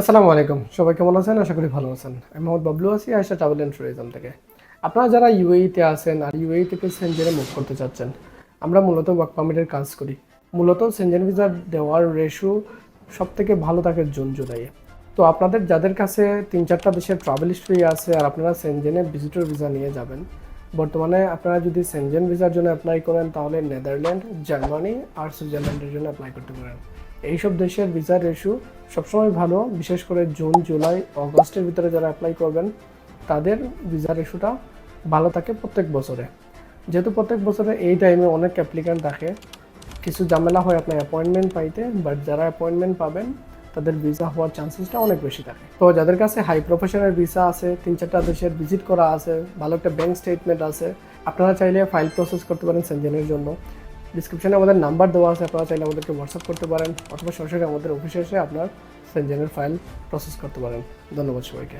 আসসালামু আলাইকুম। সবাই কেমন আছেন? আশা করি ভালো আছেন। আমি মোহাম্মদ বাবলু আছি আয়সা ট্রাভেল অ্যান্ড ট্যুরিজম থেকে। আপনারা যারা ইউএইতে আছেন আর ইউএই থেকে সেনজেনে মুভ করতে চাচ্ছেন, আমরা মূলত ওয়ার্ক পারমিটের কাজ করি। মূলত সেনজেন ভিসা দেওয়ার রেশু সব থেকে ভালো থাকে জুন জুলাইয়ে তো আপনাদের যাদের কাছে তিন চারটা দেশের ট্রাভেল হিস্ট্রি আছে আর আপনারা সেনজেনে ভিজিটর ভিসা নিয়ে যাবেন, বর্তমানে আপনারা যদি সেনজেন ভিসার জন্য অ্যাপ্লাই করেন, তাহলে নেদারল্যান্ড জার্মানি আর সুইজারল্যান্ডের জন্য অ্যাপ্লাই করতে পারেন। এইসব দেশের ভিসার রেশু সবসময় ভালো, বিশেষ করে জুন, জুলাই, অগস্টের ভিতরে যারা অ্যাপ্লাই করবেন, তাদের ভিসার রেশুটা ভালো থাকে প্রত্যেক বছরে। যেহেতু প্রত্যেক বছরে এই টাইমে অনেক অ্যাপ্লিক্যান্ট থাকে কিছু ঝামেলা হয় আপনার অ্যাপয়েন্টমেন্ট পাইতে বাট যারা অ্যাপয়েন্টমেন্ট পাবেন, তাদের ভিসা হওয়ার চান্সেসটা অনেক বেশি থাকে। তো যাদের কাছে হাই প্রফেশনের ভিসা আছে, তিন চারটা দেশের ভিজিট করা আছে, ভালো একটা ব্যাংক স্টেটমেন্ট আছে, আপনারা চাইলে ফাইল প্রসেস করতে পারেন সেনজেনের জন্য। ডিসক্রিপশনে আমাদের নাম্বার দেওয়া আছে, আপনারা চাইলে আমাদেরকে হোয়াটসঅ্যাপ করতে পারেন, অথবা সরাসরি আমাদের অফিসে এসে আপনার সেন্ট ফাইল প্রসেস করতে পারেন। ধন্যবাদ সবাইকে।